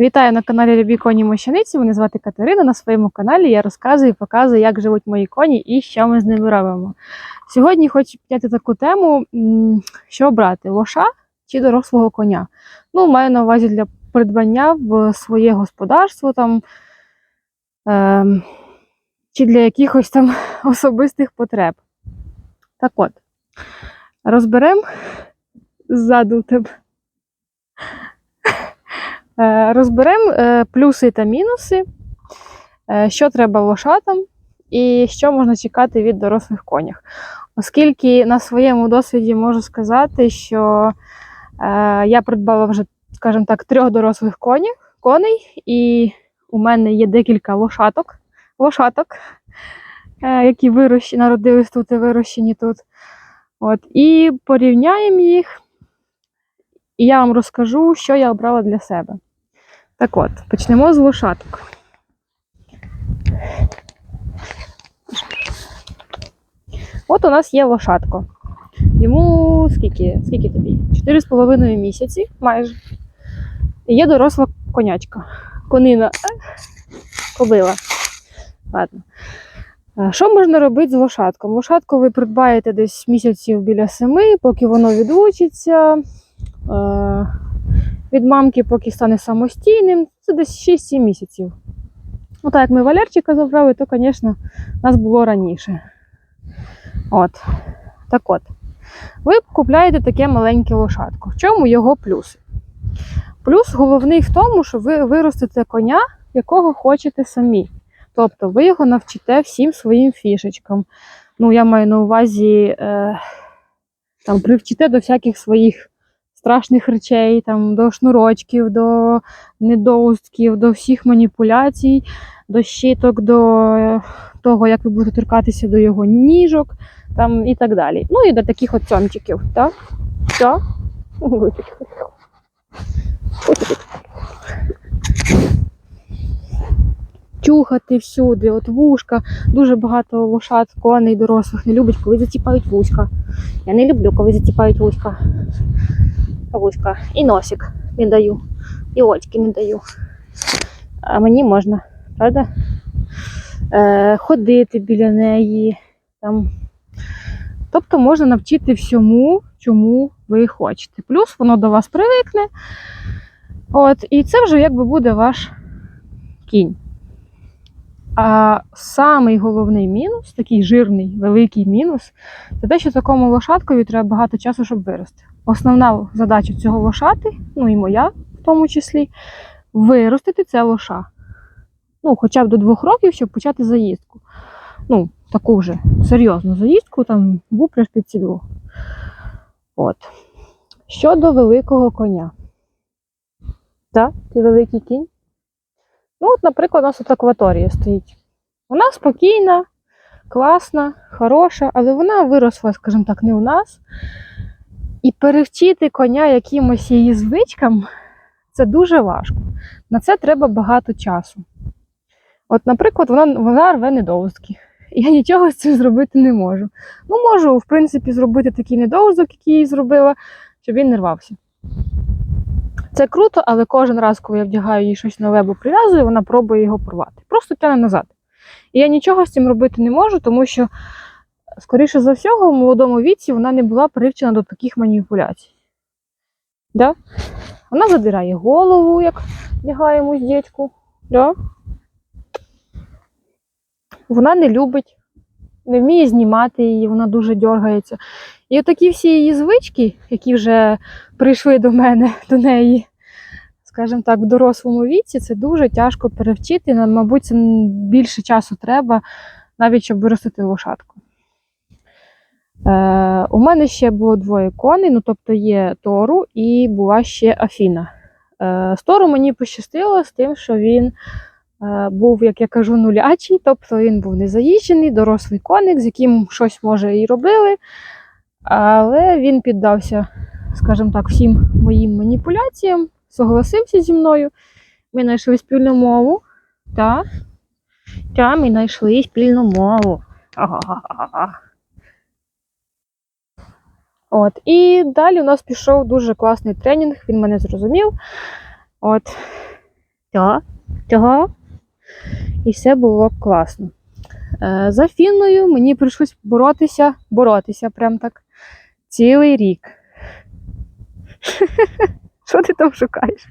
Вітаю на каналі Любі коні Мощаниці. Мене звати Катерина. На своєму каналі я розказую і показую, як живуть мої коні і що ми з ними робимо. Сьогодні хочу підняти таку тему, що обрати: лоша чи дорослого коня. Ну, маю на увазі для придбання в своє господарство там, ем, чи для якихось там особистих потреб. Так от, розберемо ззаду тебе. Е, Розберемо е, плюси та мінуси, е, що треба лошатам і що можна чекати від дорослих конях. Оскільки на своєму досвіді можу сказати, що я придбала вже, скажімо так, трьох дорослих коней, і у мене є декілька лошаток, лошаток які вирощ... народились тут і вирощені тут. От, і порівняємо їх, і я вам розкажу, що я обрала для себе. Так от, почнемо з лошадок. От у нас є лошадко. Йому скільки? Скільки тобі? 4,5 місяці майже. І є доросла конячка. Конина. Е, Кобила. Ладно. Е, Що можна робити з лошадком? Лошадку ви придбаєте десь місяців біля семи, поки воно відлучиться. Від мамки, поки стане самостійним, це десь 6-7 місяців. Ну, так як ми Валерчика забрали, то, звісно, нас було раніше. От. Так от. Ви купляєте таке маленьке лошадко. В чому його плюс? Плюс головний в тому, що ви виростете коня, якого хочете самі. Тобто ви його навчите всім своїм фішечкам. Ну, я маю на увазі, е, там, привчите до всяких своїх страшних речей, там, до шнурочків, до недоустків, до всіх маніпуляцій, до щиток, до е, того, як ви будете торкатися до його ніжок там, і так далі. Ну і до таких от цьомчиків. Так? Ой, Чухати всюди, от вушка. Дуже багато лошад, коней дорослих не любить, коли затіпають вузька. Я не люблю, коли затіпають вузька. Вузька. І носик не даю, і очки не даю. А мені можна, правда? Е, ходити біля неї. Там. Тобто можна навчити всьому, чому ви хочете. Плюс воно до вас привикне. От, і це вже якби буде ваш кінь. А самий головний мінус, такий жирний, великий мінус, це те, що такому лошадкові треба багато часу, щоб вирости. Основна задача цього лошати, ну і моя в тому числі, виростити це лоша. Ну, хоча б до двох років, щоб почати заїздку. Ну, таку вже серйозну заїздку, там бупляш під сідло. От. Щодо великого коня. Так, ти великий кінь. Ну, от, наприклад, у нас тут акваторія стоїть. Вона спокійна, класна, хороша, але вона виросла, скажімо так, не у нас. І перевчити коня якимось її звичкам це дуже важко. На це треба багато часу. От, наприклад, вона, вона рве недовзки. Я нічого з цим зробити не можу. Ну, можу, в принципі, зробити такий недовзок, який їй зробила, щоб він не рвався. Це круто, але кожен раз, коли я вдягаю їй щось нове або прив'язую, вона пробує його порвати. Просто тягне назад. І я нічого з цим робити не можу, тому що, скоріше за всього, в молодому віці вона не була привчена до таких маніпуляцій. Да? Вона задирає голову, як вдягаємо з дітку. Да? Вона не любить, не вміє знімати її, вона дуже дергається. І отакі всі її звички, які вже прийшли до мене, до неї, скажімо так, в дорослому віці, це дуже тяжко перевчити. Мабуть, це більше часу треба, навіть щоб виростити лошадку. Е, у мене ще було двоє коней, ну тобто є Тору і була ще Афіна. Е, з Тору мені пощастило з тим, що він е, був, як я кажу, нулячий, тобто він був незаїжджений, дорослий коник, з яким щось може і робили. Але він піддався, скажімо так, всім моїм маніпуляціям, согласився зі мною. Ми знайшли спільну мову. Так, та, ми знайшли спільну мову. Ага. От. І далі у нас пішов дуже класний тренінг, він мене зрозумів. От. Так, так. І все було класно. Е, За Фінною мені прийшлось боротися, боротися прям так цілий рік. Що ти там шукаєш?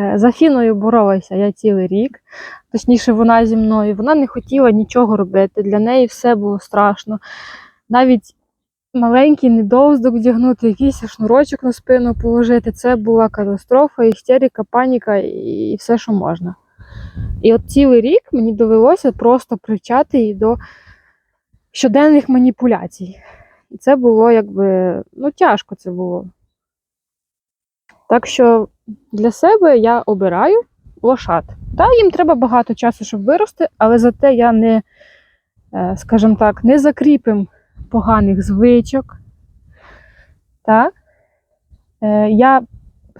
Е, За Фіною боролася я цілий рік. Точніше, вона зі мною. Вона не хотіла нічого робити. Для неї все було страшно. Навіть маленький недовздок вдягнути, якийсь шнурочок на спину положити. Це була катастрофа, істерика, паніка і все, що можна. І от цілий рік мені довелося просто привчати її до щоденних маніпуляцій. І це було якби, ну, тяжко це було. Так що для себе я обираю лошад. Та їм треба багато часу, щоб вирости, але зате я не, е, скажімо так, не закріпим поганих звичок. Так? Е, Я,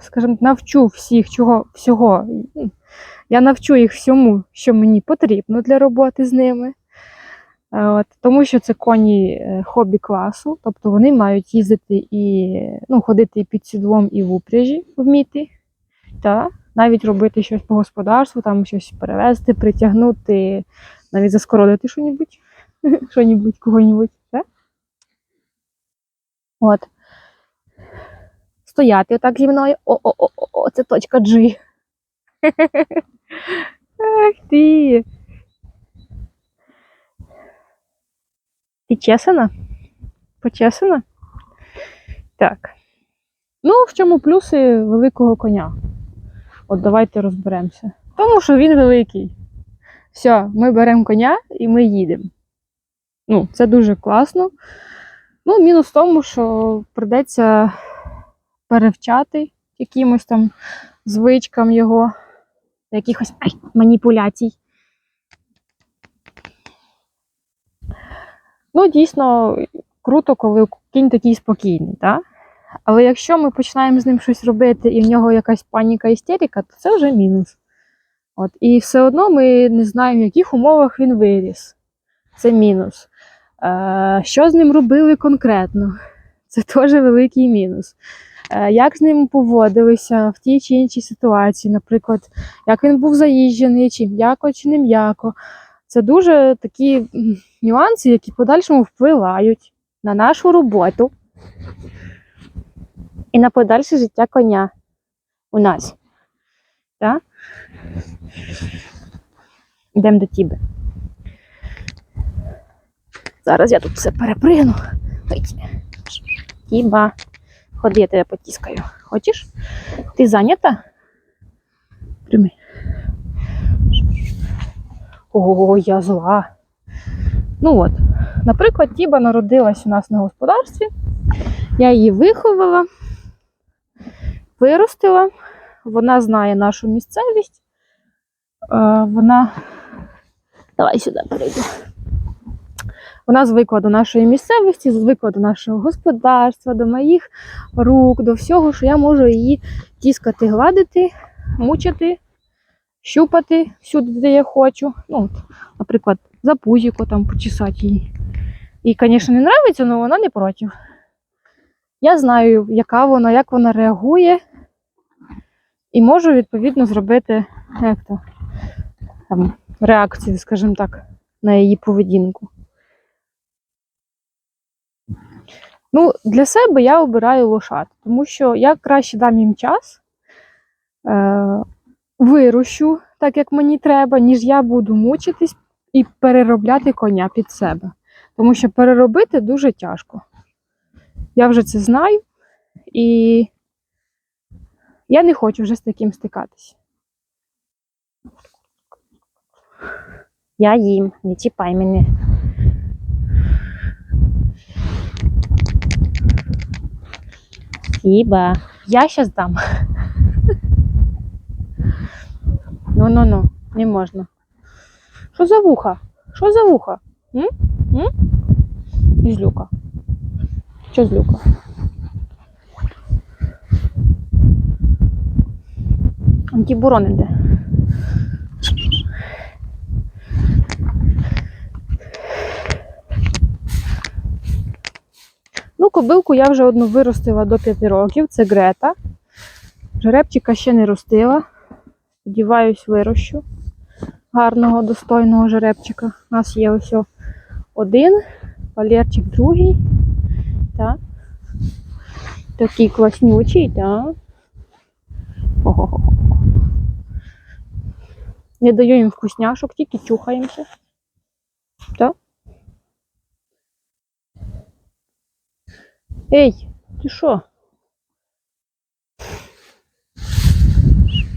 скажімо, навчу всіх чого, всього. Я навчу їх всьому, що мені потрібно для роботи з ними. Е, От, тому що це коні е, хобі класу, тобто вони мають їздити і ну, ходити і під сідлом, і в упряжі вміти. Та? Навіть робити щось по господарству, там щось перевезти, притягнути, навіть заскородити що-небудь, кого-небудь. От. Стояти отак зі мною. О-о-о, це точка G. Ах ти. Ти чесана? Почесана? Так. Ну, в чому плюси великого коня? От давайте розберемося. Тому що він великий. Все, ми беремо коня і ми їдемо. Ну, це дуже класно. Ну, мінус в тому, що придеться перевчати якимось там звичкам його, якихось ай, маніпуляцій. Ну, дійсно, круто, коли кінь такий спокійний, так? Але якщо ми починаємо з ним щось робити, і в нього якась паніка істерика, то це вже мінус. От. І все одно ми не знаємо, в яких умовах він виріс. Це мінус. Е, що з ним робили конкретно? Це теж великий мінус. Е, як з ним поводилися в тій чи іншій ситуації, наприклад, як він був заїжджений, чи м'яко, чи не м'яко. Це дуже такі нюанси, які в подальшому впливають на нашу роботу і на подальше життя коня у нас. Так? Йдемо до тебе. Зараз я тут все перепригну. Ой. Тіба. Ходи, я тебе потіскаю. Хочеш? Ти зайнята? Прийми. Ого, я зла. Ну от, наприклад, Тіба народилась у нас на господарстві. Я її виховала, виростила. Вона знає нашу місцевість. Е, Вона. Давай сюди перейду. Вона звикла до нашої місцевості, звикла до нашого господарства, до моїх рук, до всього, що я можу її тіскати, гладити, мучити, щупати всюди, де я хочу. Ну, от, наприклад, за пузіко там почесати її. І, звісно, не подобається, але вона не проти. Я знаю, яка вона, як вона реагує, і можу відповідно зробити як то, там, реакцію, скажімо так, на її поведінку. Ну, для себе я обираю лошад, тому що я краще дам їм час, е, вирощу так, як мені треба, ніж я буду мучитись і переробляти коня під себе. Тому що переробити дуже тяжко. Я вже це знаю, і я не хочу вже з таким стикатись. Я їм, не чіпай мене. Спасибо. Я щас дам. Ну-ну-ну, не можна. Що за вуха? Що за вуха? М? М? Злюка. Що злюка? Антибурон іде. Ну, кобилку я вже одну виростила до 5 років, це Грета. Жеребчика ще не ростила. Сподіваюсь, вирощу гарного, достойного жеребчика. У нас є ось один, Валерчик другий. Так. Такий класнючий, так. Ого-го-го. Не даю їм вкусняшок, тільки чухаємося. Так. Ей, ти що?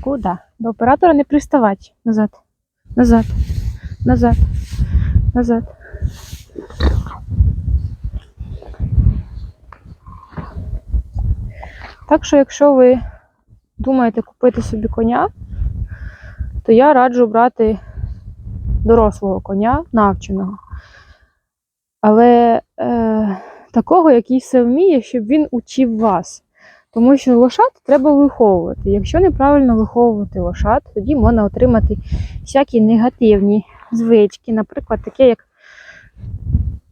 Куда? До оператора не приставать. Назад. Назад. Назад. Назад. Так що, якщо ви думаєте купити собі коня, то я раджу брати дорослого коня, навченого. Але е, такого, який все вміє, щоб він учив вас. Тому що лошад треба виховувати. Якщо неправильно виховувати лошад, тоді можна отримати всякі негативні звички, наприклад, таке як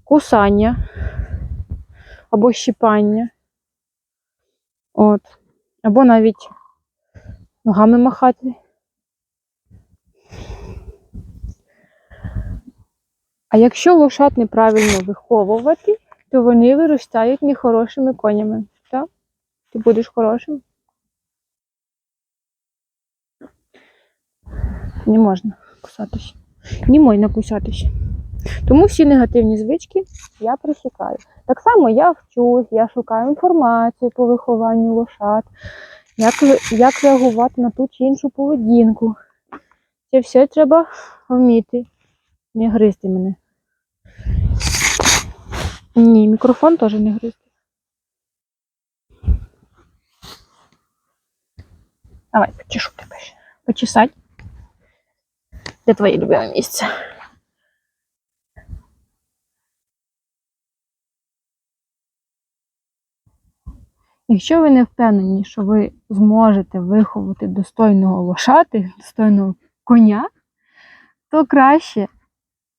кусання або щіпання. От. Або навіть ногами махати. А якщо лошад неправильно виховувати, то вони виростають нехорошими конями. Ти будеш хорошим? Не можна кусатися. Не можна кусатися. Тому всі негативні звички я присікаю. Так само я вчусь, я шукаю інформацію по вихованню лошад, як, як реагувати на ту чи іншу поведінку. Це все треба вміти. Не гризти мене. Ні, мікрофон теж не гризти. Давай, почешу тебе. Почесать. Де твоє любиме місце? Якщо ви не впевнені, що ви зможете виховати достойного лошати, достойного коня, то краще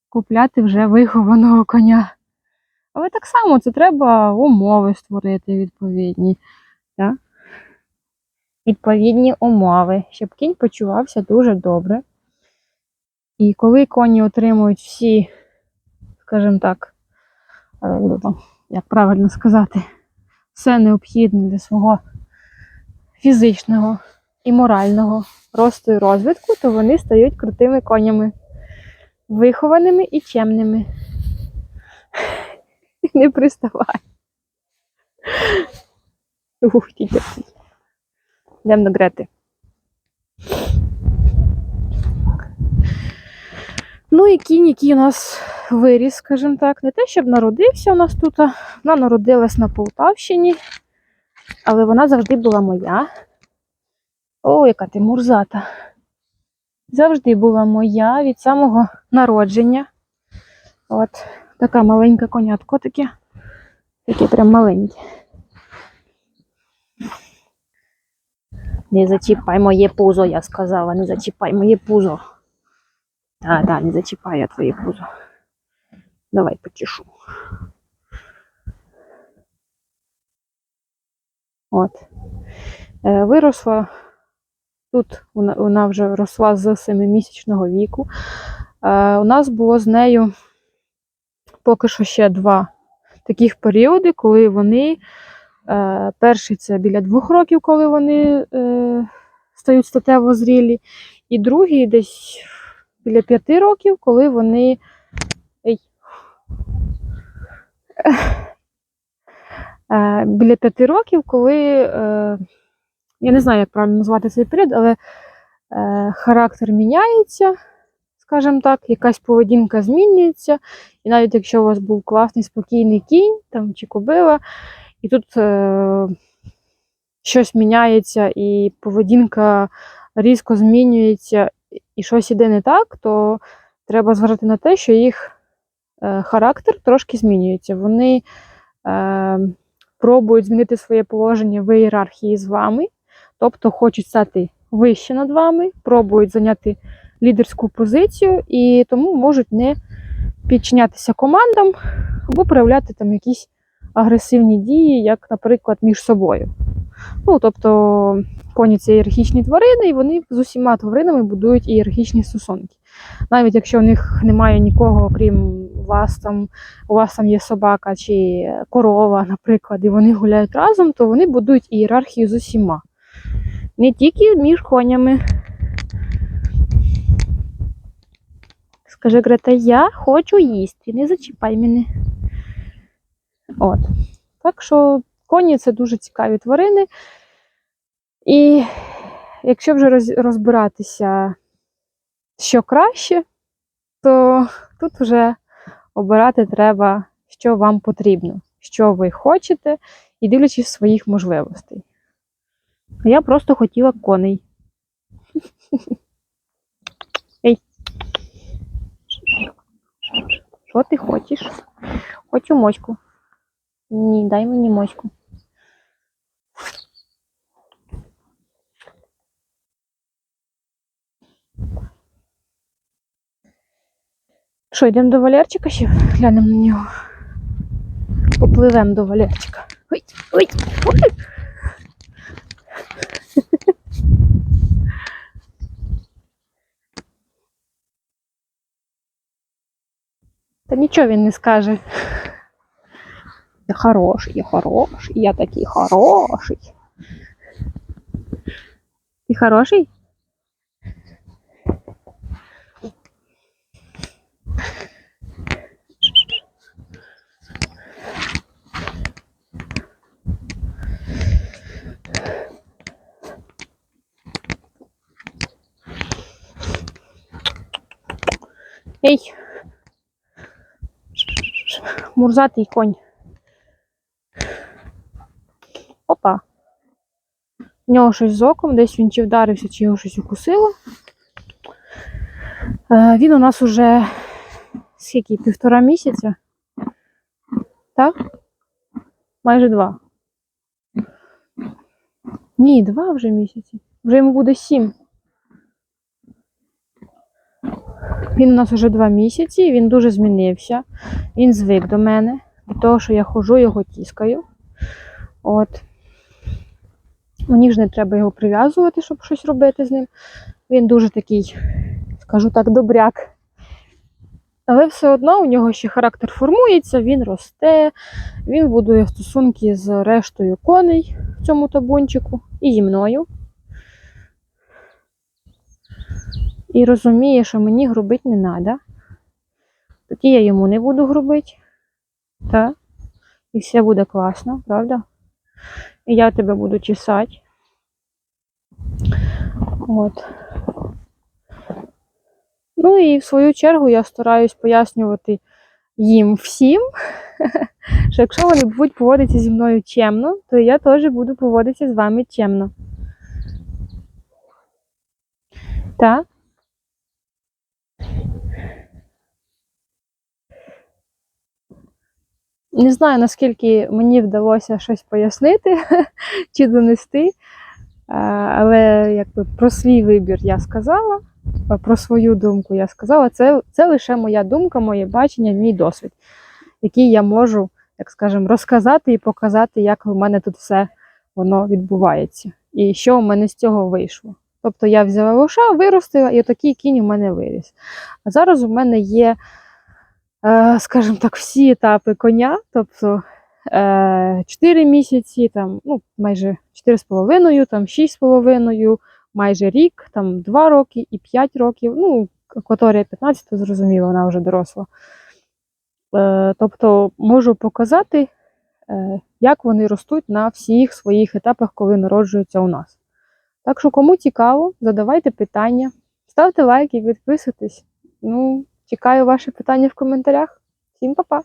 купляти вже вихованого коня. Але так само це треба умови створити відповідні. Відповідні умови, щоб кінь почувався дуже добре. І коли коні отримують всі, скажімо так, е, як правильно сказати, все необхідне для свого фізичного і морального росту і розвитку, то вони стають крутими конями, вихованими і чемними. Не приставай. Ух, тільки. Йдемо до Грети. Ну і кінь, який у нас виріс, скажімо так, не те, щоб народився у нас тут. Вона народилась на Полтавщині, але вона завжди була моя. О, яка ти мурзата. Завжди була моя від самого народження. От така маленька конятко таке. Таке прям маленьке. Не зачіпай моє пузо, я сказала, не зачіпай моє пузо. Так, так, не зачіпай я твоє пузо. Давай почешу. От. Е, виросла. Тут вона вже росла з 7-місячного віку. Е, у нас було з нею поки що ще два таких періоди, коли вони. Е, перший це біля двох років, коли вони е, стають статево зрілі, і другий десь біля п'яти років, коли вони. Ей. Е, біля п'яти років, коли. Я не знаю, як правильно назвати цей період, але характер міняється, скажімо так, якась поведінка змінюється. І навіть якщо у вас був класний спокійний кінь там, чи кобила, і тут е, щось міняється, і поведінка різко змінюється, і щось іде не так, то треба зважати на те, що їх е, характер трошки змінюється. Вони е, пробують змінити своє положення в ієрархії з вами, тобто хочуть стати вище над вами, пробують зайняти лідерську позицію і тому можуть не підчинятися командам або проявляти там якісь агресивні дії, як, наприклад, між собою. Ну, тобто, коні це ієрархічні тварини, і вони з усіма тваринами будують ієрархічні стосунки. Навіть якщо в них немає нікого, окрім вас там, у вас там є собака чи корова, наприклад, і вони гуляють разом, то вони будують ієрархію з усіма. Не тільки між конями. Скажи, Грета, я хочу їсти, не зачіпай мене. От. Так що коні це дуже цікаві тварини. І якщо вже розбиратися, що краще, то тут вже обирати треба, що вам потрібно, що ви хочете, і дивлячись своїх можливостей. Я просто хотіла коней. Ей. Що ти хочеш? Хочу моську. Ні, дай мені моську. Що, йдемо до Валерчика ще? Глянемо на нього. Попливемо до Валерчика. Ой, ой, ой. Та нічого він не скаже. Я хороший, я хороший, я такий хороший. Ти хороший? Ей! Мурзатий конь. У нього щось з оком, десь він чи вдарився, чи його щось укусило. Е, він у нас уже скільки? Півтора місяця. Так? Майже два. Ні, два вже місяці. Вже йому буде сім. Він у нас вже два місяці, він дуже змінився. Він звик до мене, до того, що я хожу, його тіскаю. От. Мені ж не треба його прив'язувати, щоб щось робити з ним. Він дуже такий, скажу так, добряк. Але все одно у нього ще характер формується, він росте, він будує стосунки з рештою коней в цьому табунчику і зі мною. І розуміє, що мені грубити не треба. Тоді я йому не буду грубити. Так? І все буде класно, правда? І я тебе буду чесати. От. Ну і в свою чергу я стараюсь пояснювати їм всім, що якщо вони будуть поводитися зі мною чемно, то я теж буду поводитися з вами чемно. Так? Не знаю, наскільки мені вдалося щось пояснити чи донести, але якби про свій вибір я сказала, про свою думку я сказала. Це, це лише моя думка, моє бачення, мій досвід, який я можу, як скажемо, розказати і показати, як у мене тут все воно відбувається. І що у мене з цього вийшло. Тобто я взяла лоша, виростила, і отакий кінь у мене виріс. А зараз у мене є скажімо так, всі етапи коня, тобто е, 4 місяці, там, ну, майже 4,5, там 6,5, майже рік, там 2 роки і 5 років. Ну, акваторія 15, то зрозуміло, вона вже доросла. Е, тобто можу показати, е, як вони ростуть на всіх своїх етапах, коли народжуються у нас. Так що, кому цікаво, задавайте питання, ставте лайки, підписуйтесь. Ну, чекаю ваші питання в коментарях. Всім па-па!